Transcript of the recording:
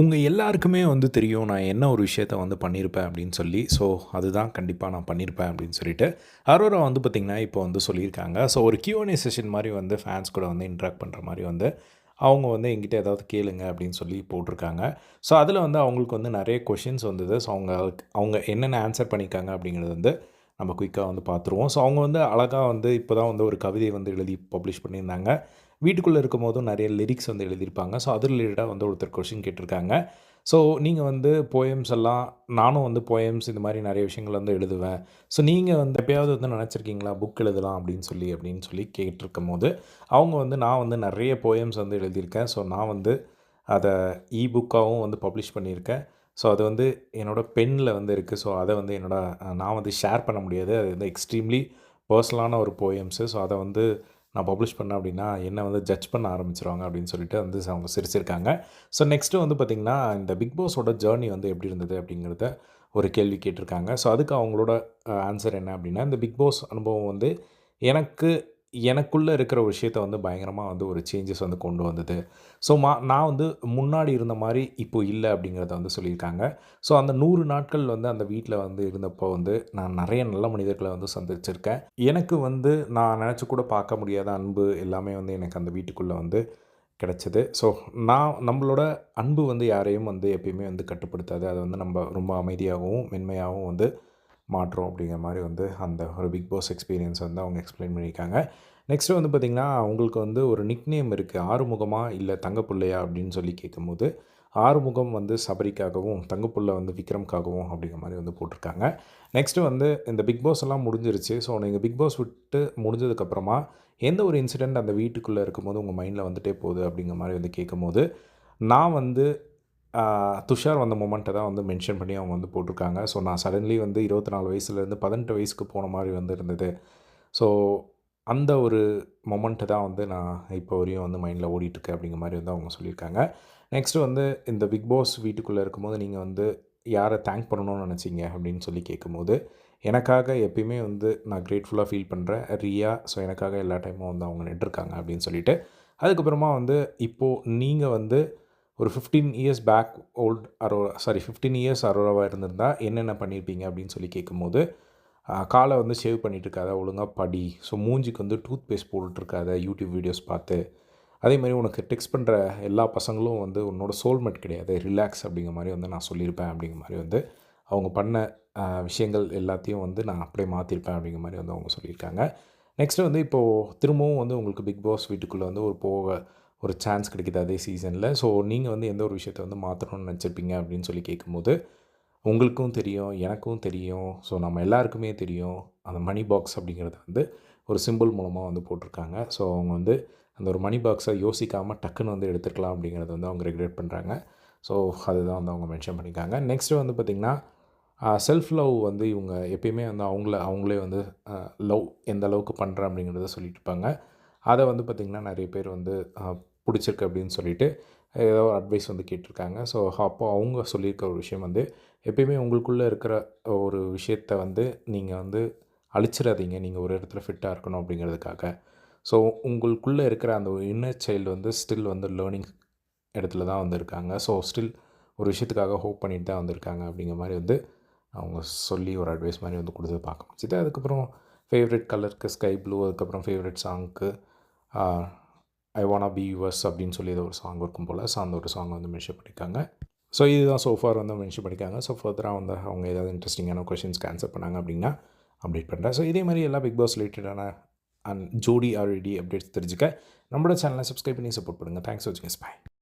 உங்கள் எல்லாருக்குமே வந்து தெரியும் நான் என்ன ஒரு விஷயத்த வந்து பண்ணியிருப்பேன் அப்படின்னு சொல்லி. ஸோ அதுதான் கண்டிப்பாக நான் பண்ணியிருப்பேன் அப்படின்னு சொல்லிட்டு அரோரா வந்து பார்த்திங்கன்னா இப்போ வந்து சொல்லியிருக்காங்க. ஸோ ஒரு கியூஎன்ஏ செஷன் மாதிரி வந்து ஃபேன்ஸ் கூட வந்து இன்ட்ராக்ட் பண்ணுற மாதிரி வந்து அவங்க வந்து எங்கிட்ட ஏதாவது கேளுங்க அப்படின்னு சொல்லி போட்டிருக்காங்க. ஸோ அதில் வந்து அவங்களுக்கு வந்து நிறைய கொஷின்ஸ் வந்தது. ஸோ அவங்க அவங்க என்னென்ன ஆன்சர் பண்ணியிருக்காங்க அப்படிங்கிறது வந்து நம்ம குயிக்காக வந்து பார்த்துருவோம் ஸோ அவங்க வந்து அழகாக வந்து இப்போ தான் வந்து ஒரு கவிதை வந்து எழுதி பப்ளிஷ் பண்ணியிருந்தாங்க. வீட்டுக்குள்ளே இருக்கும் போதும் நிறைய லிரிக்ஸ் வந்து எழுதியிருப்பாங்க. ஸோ அது ரிலேட்டடாக வந்து ஒருத்தர் கொஷின் கேட்டிருக்காங்க. ஸோ நீங்கள் வந்து போயம்ஸ் எல்லாம் நானும் வந்து போயம்ஸ் இந்த மாதிரி நிறைய விஷயங்கள் வந்து எழுதுவேன். ஸோ நீங்கள் வந்து எப்பயாவது வந்து நினச்சிருக்கீங்களா? புக் எழுதலாம் அப்படின்னு சொல்லி அப்படின்னு சொல்லி கேட்டிருக்கும் போது அவங்க வந்து நான் வந்து நிறைய போயம்ஸ் வந்து எழுதியிருக்கேன். ஸோ நான் வந்து அதை இ புக்காகவும் வந்து பப்ளிஷ் பண்ணியிருக்கேன். ஸோ அது வந்து என்னோடய பெண்ணில் வந்து இருக்குது ஸோ அதை வந்து என்னோட நான் வந்து ஷேர் பண்ண முடியாது. அது வந்து எக்ஸ்ட்ரீம்லி பர்சனலான ஒரு போயம்ஸு ஸோ அதை வந்து நான் பப்ளிஷ் பண்ணேன் அப்படின்னா என்னை வந்து ஜட்ஜ் பண்ண ஆரம்பிச்சிருவாங்க அப்படின்னு சொல்லிட்டு வந்து அவங்க சிரிச்சிருக்காங்க. ஸோ நெக்ஸ்ட்டு வந்து பார்த்திங்கன்னா இந்த பிக் பாஸோட ஜேர்னி வந்து எப்படி இருந்தது அப்படிங்கிறத ஒரு கேள்வி கேட்டிருக்காங்க. ஸோ அதுக்கு அவங்களோட ஆன்சர் என்ன அப்படின்னா இந்த பிக் பாஸ் அனுபவம் வந்து எனக்கு எனக்குள்ளே இருக்கிற ஒரு விஷயத்த வந்து பயங்கரமாக வந்து ஒரு சேஞ்சஸ் வந்து கொண்டு வந்தது. ஸோ மா நான் வந்து முன்னாடி இருந்த மாதிரி இப்போ இல்லை அப்படிங்கிறத வந்து சொல்லியிருக்காங்க. ஸோ அந்த நூறு நாட்கள் வந்து அந்த வீட்டில் வந்து இருந்தப்போ வந்து நான் நிறைய நல்ல மனிதர்களை வந்து சந்திச்சிருக்கேன். எனக்கு வந்து நான் நினச்சி கூட பார்க்க முடியாத அன்பு எல்லாமே வந்து எனக்கு அந்த வீட்டுக்குள்ளே வந்து கிடச்சிது. ஸோ நான் நம்மளோட அன்பு வந்து யாரையும் வந்து எப்பயுமே வந்து கட்டுப்படுத்தாது. அதை வந்து நம்ம ரொம்ப அமைதியாகவும் மென்மையாகவும் வந்து மாற்றோம் அப்படிங்கிற மாதிரி வந்து அந்த ஒரு பிக் பாஸ் எக்ஸ்பீரியன்ஸ் வந்து அவங்க எக்ஸ்பிளைன் பண்ணியிருக்காங்க. நெக்ஸ்ட்டு வந்து பார்த்திங்கன்னா அவங்களுக்கு வந்து ஒரு நிக் நேம் இருக்குது ஆறுமுகமாக இல்லை தங்கப்புள்ளையா அப்படின்னு சொல்லி கேட்கும்போது ஆறுமுகம் வந்து சபரிக்காகவும் தங்கப்புள்ள வந்து விக்ரம்காகவும் அப்படிங்கிற மாதிரி வந்து போட்டிருக்காங்க. நெக்ஸ்ட்டு வந்து இந்த பிக் பாஸ் எல்லாம் முடிஞ்சிருச்சு. ஸோ நீங்கள் பிக் பாஸ் விட்டு முடிஞ்சதுக்கப்புறமா எந்த ஒரு இன்சிடெண்ட் அந்த வீட்டுக்குள்ளே இருக்கும்போது உங்கள் மைண்டில் வந்துட்டே போகுது அப்படிங்கிற மாதிரி வந்து கேட்கும்போது நான் வந்து துஷார் வந்த மூமெண்ட்டை தான் வந்து மென்ஷன் பண்ணி அவங்க வந்து போட்டிருக்காங்க. ஸோ நான் சடன்லி வந்து இருபத்தி நாலு வயசுலேருந்து பதினெட்டு வயசுக்கு போன மாதிரி வந்து இருந்தது. ஸோ அந்த ஒரு மொமெண்ட்டு தான் வந்து நான் இப்போ வரையும் வந்து மைண்டில் ஓடிட்டுருக்கு அப்படிங்கிற மாதிரி வந்து அவங்க சொல்லியிருக்காங்க. நெக்ஸ்ட்டு வந்து இந்த பிக் பாஸ் வீட்டுக்குள்ளே இருக்கும்போது நீங்கள் வந்து யாரை தேங்க் பண்ணணும்னு நினச்சிங்க அப்படின்னு சொல்லி கேட்கும்போது எனக்காக எப்பயுமே வந்து நான் கிரேட்ஃபுல்லாக ஃபீல் பண்ணுறேன் ரியா ஸோ எனக்காக எல்லா டைமும் வந்து அவங்க நின்றுருக்காங்க அப்படின்னு சொல்லிட்டு. அதுக்கப்புறமா வந்து இப்போது நீங்கள் வந்து ஒரு fifteen years back old Arora sorry fifteen years அரோராவாக இருந்திருந்தால் என்னென்ன பண்ணியிருப்பீங்க அப்படின்னு சொல்லி கேட்கும்போது காலை வந்து சேவ் பண்ணிகிட்டு இருக்காத ஒழுங்காக படி. ஸோ மூஞ்சிக்கு வந்து டூத் பேஸ்ட் போட்டுட்ருக்காத யூடியூப் வீடியோஸ் பார்த்து. அதே மாதிரி உனக்கு டெக்ஸ்ட் பண்ணுற எல்லா பசங்களும் வந்து உன்னோட சோல்மெட் கிடையாது. ரிலாக்ஸ் அப்படிங்கிற மாதிரி வந்து நான் சொல்லியிருப்பேன் அப்படிங்கிற மாதிரி வந்து அவங்க பண்ண விஷயங்கள் எல்லாத்தையும் வந்து நான் அப்படியே மாற்றிருப்பேன் அப்படிங்கிற மாதிரி வந்து அவங்க சொல்லியிருக்காங்க. நெக்ஸ்ட்டு வந்து இப்போது திரும்பவும் வந்து உங்களுக்கு பிக் பாஸ் வீட்டுக்குள்ளே வந்து ஒரு போக ஒரு சான்ஸ் கிடைக்கிது அதே சீசனில் ஸோ நீங்கள் வந்து எந்த ஒரு விஷயத்த வந்து மாற்றணும்னு நினச்சிருப்பீங்க அப்படின்னு சொல்லி கேட்கும்போது உங்களுக்கும் தெரியும் எனக்கும் தெரியும். ஸோ நம்ம எல்லாருக்குமே தெரியும் அந்த மணி பாக்ஸ் அப்படிங்கிறத வந்து ஒரு சிம்பிள் மூலமாக வந்து போட்டிருக்காங்க. ஸோ அவங்க வந்து அந்த ஒரு மணி பாக்ஸை யோசிக்காமல் டக்குன்னு வந்து எடுத்துக்கலாம் அப்படிங்கிறத வந்து அவங்க ரெகுலேட் பண்ணுறாங்க ஸோ அதுதான் வந்து அவங்க மென்ஷன் பண்ணியிருக்காங்க. நெக்ஸ்ட்டு வந்து பார்த்திங்கன்னா செல்ஃப் லவ் வந்து இவங்க எப்பயுமே வந்து அவங்கள அவங்களே வந்து லவ் எந்த அளவுக்கு பண்ணுறேன் அப்படிங்கிறத சொல்லிட்டு இருப்பாங்க. அதை வந்து பார்த்திங்கன்னா நிறைய பேர் வந்து பிடிச்சிருக்கு அப்படின்னு சொல்லிட்டு ஏதோ ஒரு அட்வைஸ் வந்து கேட்டிருக்காங்க. ஸோ அப்போ அவங்க சொல்லியிருக்க ஒரு விஷயம் வந்து எப்பயுமே உங்களுக்குள்ளே இருக்கிற ஒரு விஷயத்த வந்து நீங்கள் வந்து அழிச்சிடாதீங்க நீங்கள் ஒரு இடத்துல ஃபிட்டாக இருக்கணும் அப்படிங்கிறதுக்காக. ஸோ உங்களுக்குள்ளே இருக்கிற அந்த இன்னர் சைல்டு வந்து ஸ்டில் வந்து லேர்னிங் இடத்துல தான் வந்திருக்காங்க ஸோ ஸ்டில் ஒரு விஷயத்துக்காக ஹோப் பண்ணிட்டு தான் வந்திருக்காங்க அப்படிங்கிற மாதிரி வந்து அவங்க சொல்லி ஒரு அட்வைஸ் மாதிரி வந்து கொடுத்து பார்க்க முடிச்சுது அதுக்கப்புறம் ஃபேவரட் கலருக்கு ஸ்கை ப்ளூ அதுக்கப்புறம் ஃபேவரட் சாங்க்கு ஐ வானா பி யுவர்ஸ் அப்படின்னு சொல்லி ஏதோ ஒரு சாங் இருக்கும் போல். ஸோ அந்த ஒரு சாங் வந்து மென்ஷன் பண்ணியிருக்காங்க. ஸோ இதுதான் சோஃபார் வந்து மென்ஷன் பண்ணியிருக்காங்க. ஸோ ஃபர்தராக வந்து அவங்க ஏதாவது இன்ட்ரெஸ்டிங்கான கொஷின்ஸ்க்கு ஆன்சர் பண்ணாங்க அப்படின்னா அப்டேட் பண்ணுறேன் ஸோ இதே மாதிரி எல்லா பிக் பாஸ் ரிலேட்டடான அண்ட் ஜோடி ஆர்இடி அப்டேட்ஸ் தெரிஞ்சுக்க. நம்மளோட சேனலை சப்ஸ்கிரைப் பண்ணி சப்போர்ட் பண்ணுங்கள் தேங்க்ஸ் வாட்சிங் பாய்